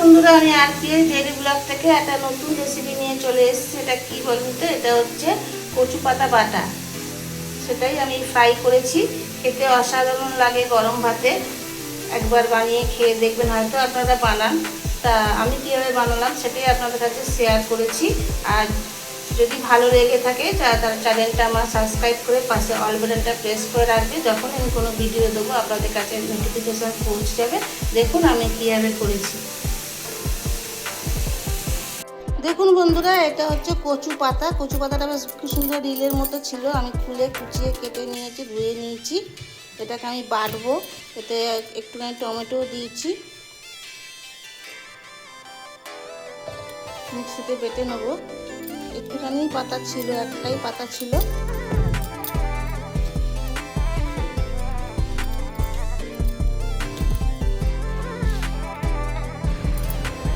বন্ধুরা, আমি আর কি ডেলি ব্লগ থেকে একটা নতুন রেসিপি নিয়ে চলে এসেছি। এটা কি বলুন তো? এটা হচ্ছে কচু পাতা বাটা। সেটাই আমি ফ্রাই করেছি। খেতে অসাধারণ লাগে গরম ভাতে। একবার বানিয়ে খেয়ে দেখবেন, হয়তো আপনারা বানান। তা আমি কীভাবে বানালাম সেটাই আপনাদের কাছে শেয়ার করেছি। আর যদি ভালো লেগে থাকে তার চ্যানেলটা আমার সাবস্ক্রাইব করে পাশে অল বাটনটা প্রেস করে রাখবে। যখন আমি কোনো ভিডিও দেবো, আপনাদের কাছে নোটিফিকেশান পৌঁছে যাবে। দেখুন আমি কীভাবে করেছি। দেখুন বন্ধুরা, এটা হচ্ছে কচু পাতা। কচু পাতাটা বেশ খুব সুন্দর রিলের মতো ছিল। আমি খুলে কুচিয়ে, কেটে নিয়েছি, ধুয়ে নিয়েছি। এটাকে আমি বাটবো। এতে একটুখানি টমেটো দিয়েছি। মিক্সিতে বেটে নেব। একটুখানি পাতা ছিল, একটাই পাতা ছিল।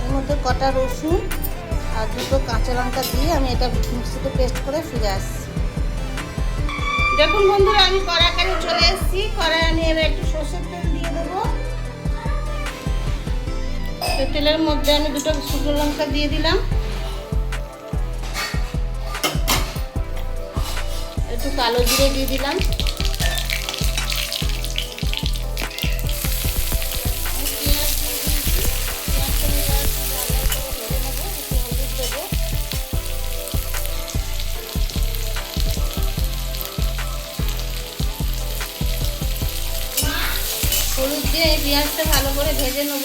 এর মধ্যে কটা রসুন আর দুটো কাঁচা লঙ্কা দিয়ে আমি এটা মিক্সিতে পেস্ট করে ফিরে আসছি। দেখুন বন্ধুরা, আমি কড়াই চলে এসেছি। কড়াই আমি এবার একটু সর্ষের তেল দিয়ে দেবো। তেলের মধ্যে আমি দুটো শুকনো লঙ্কা দিয়ে দিলাম। একটু কালো জিরে দিয়ে দিলাম। পেঁয়াজটা ভালো করে ভেজে নেব।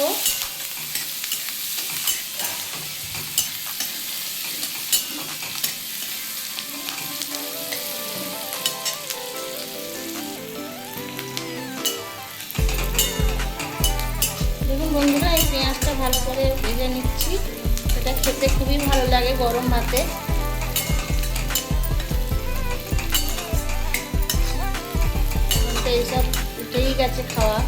দেখুন বন্ধুরা, এই পেঁয়াজটা ভালো করে ভেজে নিচ্ছি। এটা খেতে খুবই ভালো লাগে গরম ভাতে। এইসব উঠেই গেছে খাওয়া।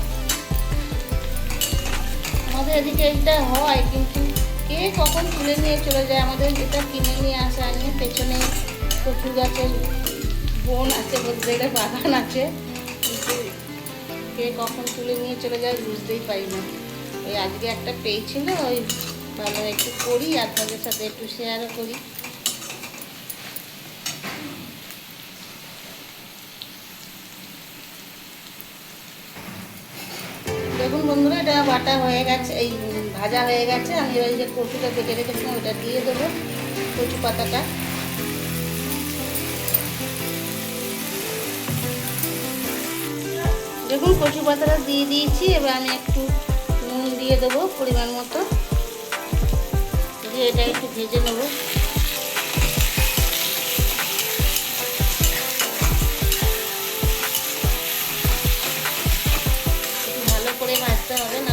আমাদের এদিকে এটা হয়, কিন্তু কে কখন তুলে নিয়ে চলে যায়? আমাদের যেটা কিনে নিয়ে আসা, নিয়ে পেছনে কচু গাছের বোন আছে বলতে গেলে, বাগান আছে। কিন্তু কে কখন তুলে নিয়ে চলে যায় বুঝতেই পারি না। ওই আজকে একটা পেয়েছিল, ওই ভালো একটু করি আপনাদের সাথে একটু শেয়ারও করি দেখুন বাটা হয়ে গেছে, এই ভাজা হয়ে গেছে। আমি ওই যে কচুটা কেটে রেখেছিলাম, ওটা দিয়ে দেবো কচু পাতাটা। দেখুন, কচু পাতাটা দিয়ে দিয়েছি। এবার আমি একটু নুন দিয়ে দেবো পরিমাণ মতো। দিয়ে এটা একটু ভেজে নেব। ভালো করে ভাজতে হবে নাহলে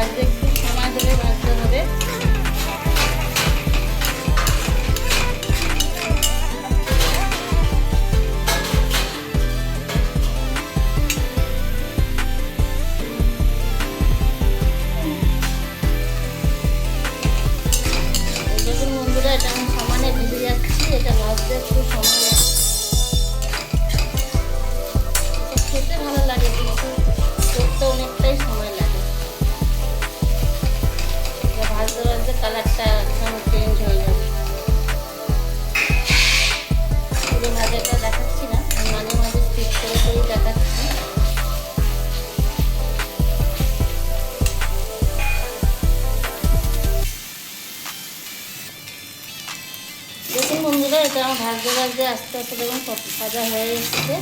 ভাজতে একটু এটা আমার ভাজতে ভাজতে আস্তে আস্তে দেখুন কত ভাজা হয়ে এসেছে।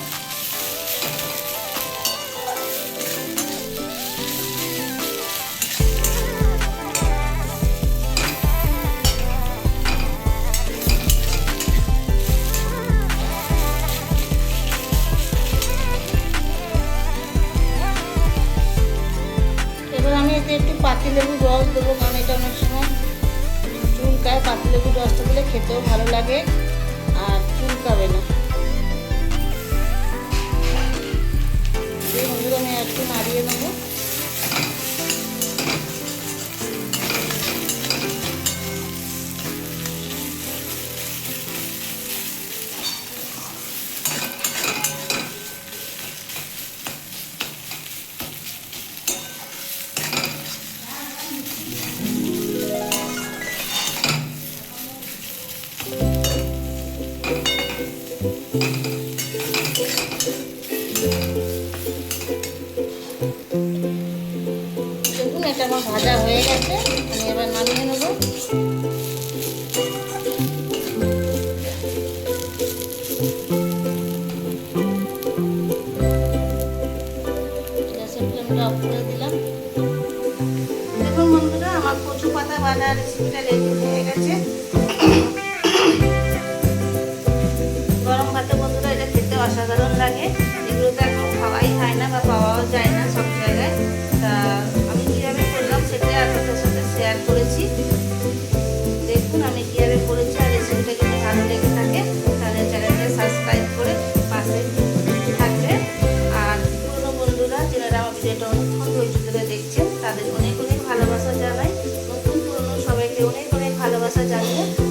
এবার আমি এতে একটু পাতিলেবুর রস দেবো। অনেক পাতিলেবুর রসটা দিলে খেতেও ভালো লাগে আর শুকাবে না। সেই বন্ধুরা আমি একটু নাড়িয়ে নেব। আমার ভাজা হয়ে গেছে, আমি এবার নামিয়ে নেব। আমার হয়ে গেছে। গরম ভাতে বন্ধুরা, এটা খেতে অসাধারণ অনেক অনেক ভালোবাসা জানিয়ে